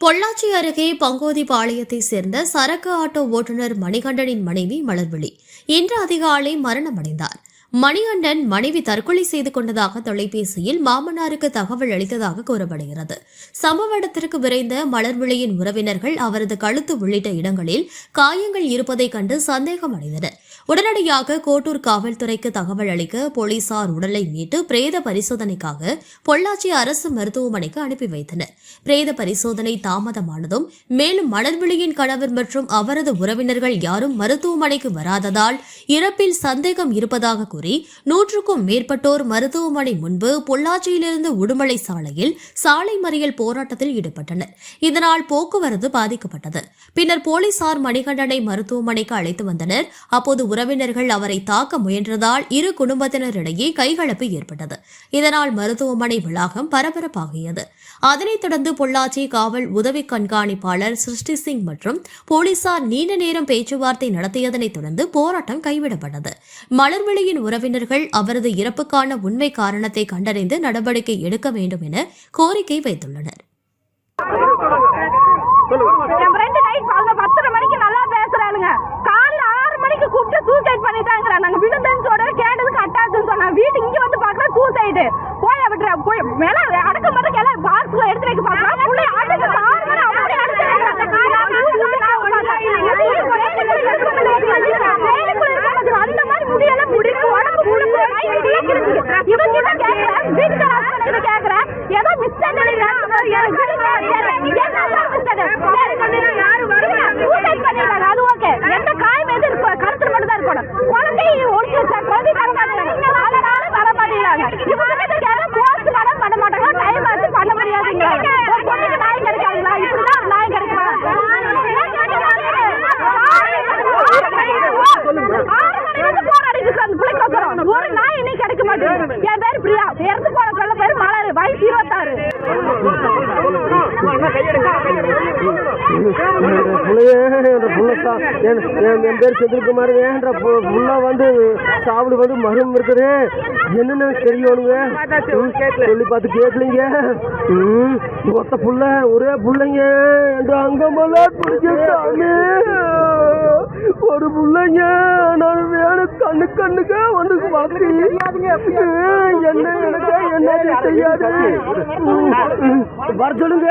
பொள்ளாச்சி அருகே பங்கோதி பாளையத்தைச் சேர்ந்த சரக்கு ஆட்டோ ஓட்டுநர் மணிகண்டனின் மனைவி மலர்விழி. இன்று அதிகாலை மரணமடைந்தார். மணிகண்டன் மனைவி தற்கொலை செய்து கொண்டதாக தொலைபேசியில் மாமனாருக்கு தகவல் அளித்ததாக கூறப்படுகிறது. சம்பவ இடத்திற்கு விரைந்த மலர்விழியின் உறவினர்கள் அவரது கழுத்து உள்ளிட்ட இடங்களில் காயங்கள் இருப்பதைக் கண்டு சந்தேகம் அடைந்தனர் உடனடியாக கோட்டூர் காவல்துறைக்கு தகவல் அளிக்க போலீசார் உடலை மீட்டு பிரேத பரிசோதனைக்காக பொள்ளாச்சி அரசு மருத்துவமனைக்கு அனுப்பி வைத்தனர். பிரேத பரிசோதனை தாமதமானதும் மேலும் மலர்விழியின் கணவர் மற்றும் அவரது உறவினர்கள் யாரும் மருத்துவமனைக்கு வராததால் இறப்பில் சந்தேகம் இருப்பதாக கூறி நூற்றுக்கும் மேற்பட்டோர் மருத்துவமனை முன்பு பொள்ளாச்சியிலிருந்து உடுமலை சாலையில் சாலை மறியல் போராட்டத்தில் ஈடுபட்டனர். இதனால் போக்குவரத்து பாதிக்கப்பட்டது. பின்னர் போலீசார் மணிகண்டனை மருத்துவமனைக்கு அழைத்து வந்தனர். அப்போது உறவினர்கள் அவரை தாக்க முயன்றதால் இரு குடும்பத்தினரிடையே கைகலப்பு ஏற்பட்டது. இதனால் மருத்துவமனை வளாகம் பரபரப்பாகியது. அதனைத் தொடர்ந்து பொள்ளாச்சி காவல் உதவி கண்காணிப்பாளர் சிருஷ்டி சிங் மற்றும் போலீசார் நீண்ட நேரம் பேச்சுவார்த்தை நடத்தியதனைத் தொடர்ந்து போராட்டம் கைவிடப்பட்டது. மலர்விழியின் உறவினர்கள் அவரது இறப்புக்கான உண்மை காரணத்தை கண்டறிந்து நடவடிக்கை எடுக்க வேண்டும் என கோரிக்கை வைத்துள்ளனர். என் பத்தரை மணிக்கு நல்லா பேசுறாளுங்க. சூசைட் ஆறு நாங்க விழுந்தேன்னு சொல்றது கேட்டதுக்கு attack சொன்னா வீட்டு இங்க வந்து பாக்குற சூசைடு போய் விட்டுற போய் மேல அடக்கம் பண்றதுக்கு எல்லாம் பாக்ஸ்ல எடுத்து வைக்க பார்க்கறேன். புள்ளைய அடக்க அப்படியே அந்த மாதிரி முடியெல்லாம் முடிக்கு உடம்பு முழுக்க இவங்க இருக்குது. இவன் கிட்ட ஏதோ மிஸ்டேக் எனக்கு நாய் மாட்டேன். என் பேர் பிரியா. இறந்து போன சொல்ல பேர் மலர். வயசு இருபத்தாறு. புள்ளையே என் பேர் செந்தில்குமார் என்ற புள்ள வந்து சாப்பிடு வந்து மரம் இருக்குது என்னன்னு தெரியணுங்க சொல்லி பார்த்து கேட்கலீங்க ம், ஒத்த புள்ள ஒரே புள்ளைங்க என்று அங்கமெல்லாம் பிடிச்சிருக்காங்க ஒரு பிள்ளைங்க நான் வேணும் கண்ணு கண்ணுக்கு வந்து வர சொல்லுங்க.